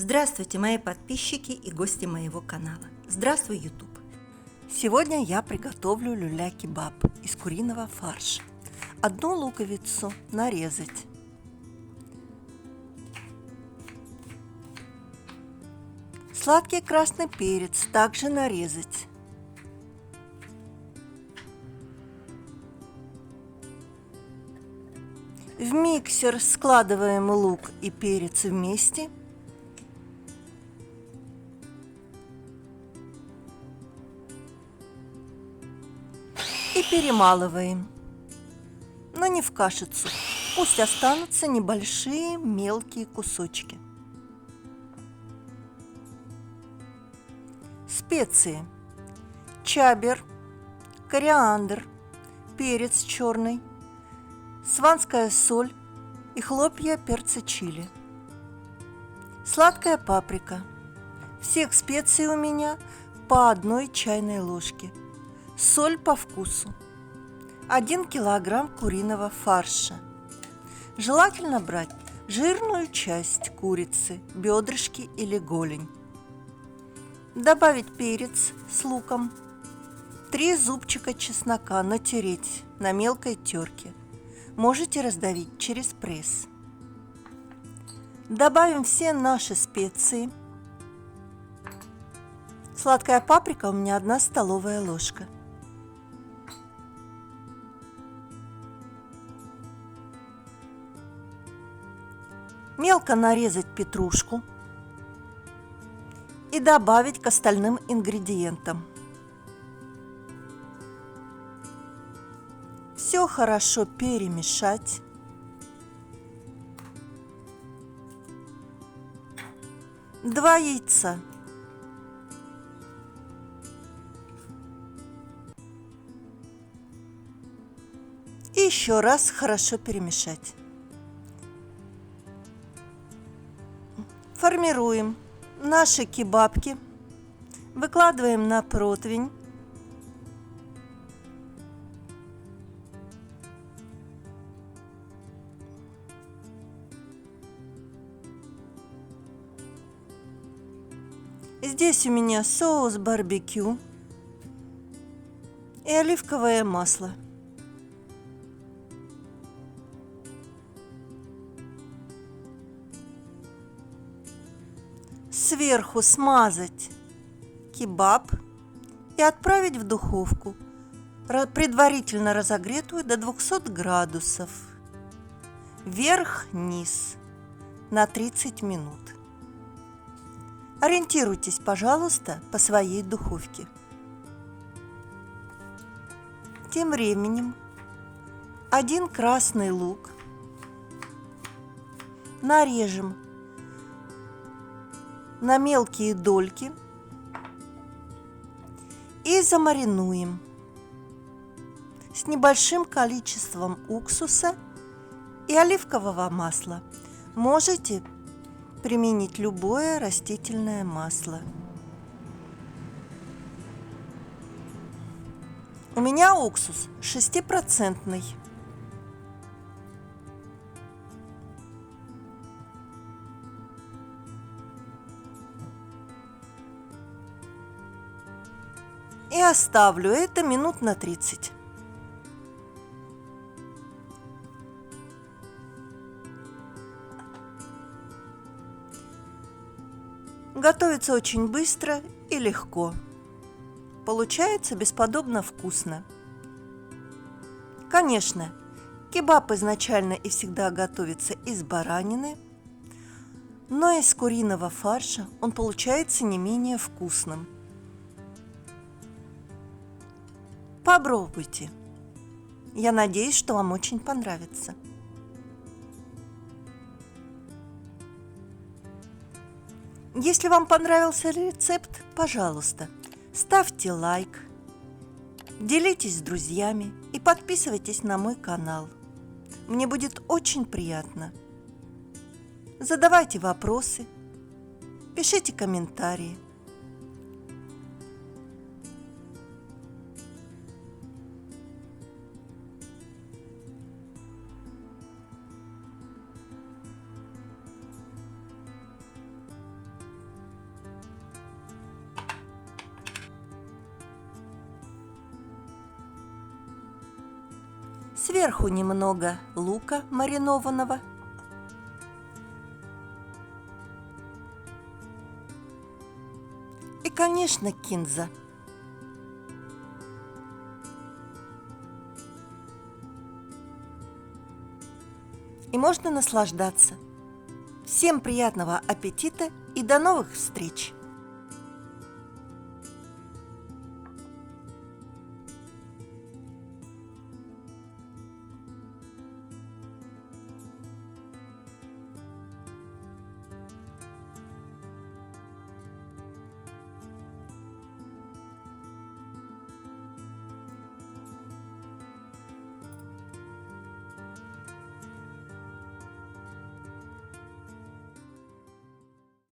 Здравствуйте, мои подписчики и гости моего канала. Здравствуй, YouTube. Сегодня я приготовлю люля-кебаб из куриного фарша. Одну луковицу нарезать. Сладкий красный перец также нарезать. В миксер складываем лук и перец вместе. И перемалываем. Но не в кашицу. Пусть останутся небольшие мелкие кусочки. Специи. Чабер, кориандр, перец черный, сванская соль и хлопья перца чили. Сладкая паприка. Всех специй у меня по одной чайной ложке. Соль по вкусу. 1 килограмм куриного фарша. Желательно брать жирную часть курицы, бедрышки или голень. Добавить перец с луком. Три зубчика чеснока натереть на мелкой терке – можете раздавить через пресс. Добавим все наши специи. Сладкая паприка у меня одна столовая ложка. Мелко нарезать петрушку и добавить к остальным ингредиентам. Все хорошо перемешать. Два яйца. И еще раз хорошо перемешать. Формируем наши кебабки. Выкладываем на противень. Здесь у меня соус барбекю и оливковое масло. Сверху смазать кебаб и отправить в духовку, предварительно разогретую до 200 градусов. Вверх-вниз на 30 минут. Ориентируйтесь, пожалуйста, по своей духовке. Тем временем один красный лук нарежем на мелкие дольки и замаринуем с небольшим количеством уксуса и оливкового масла. Можете применить любое растительное масло. У меня уксус шестипроцентный. И оставлю это минут на 30. Готовится очень быстро и легко. Получается бесподобно вкусно. Конечно, кебаб изначально и всегда готовится из баранины, но из куриного фарша он получается не менее вкусным. Попробуйте. Я надеюсь, что вам очень понравится. Если вам понравился рецепт, пожалуйста, ставьте лайк, делитесь с друзьями и подписывайтесь на мой канал. Мне будет очень приятно. Задавайте вопросы, пишите комментарии. Сверху немного лука маринованного. И, конечно, кинза. И можно наслаждаться. Всем приятного аппетита и до новых встреч!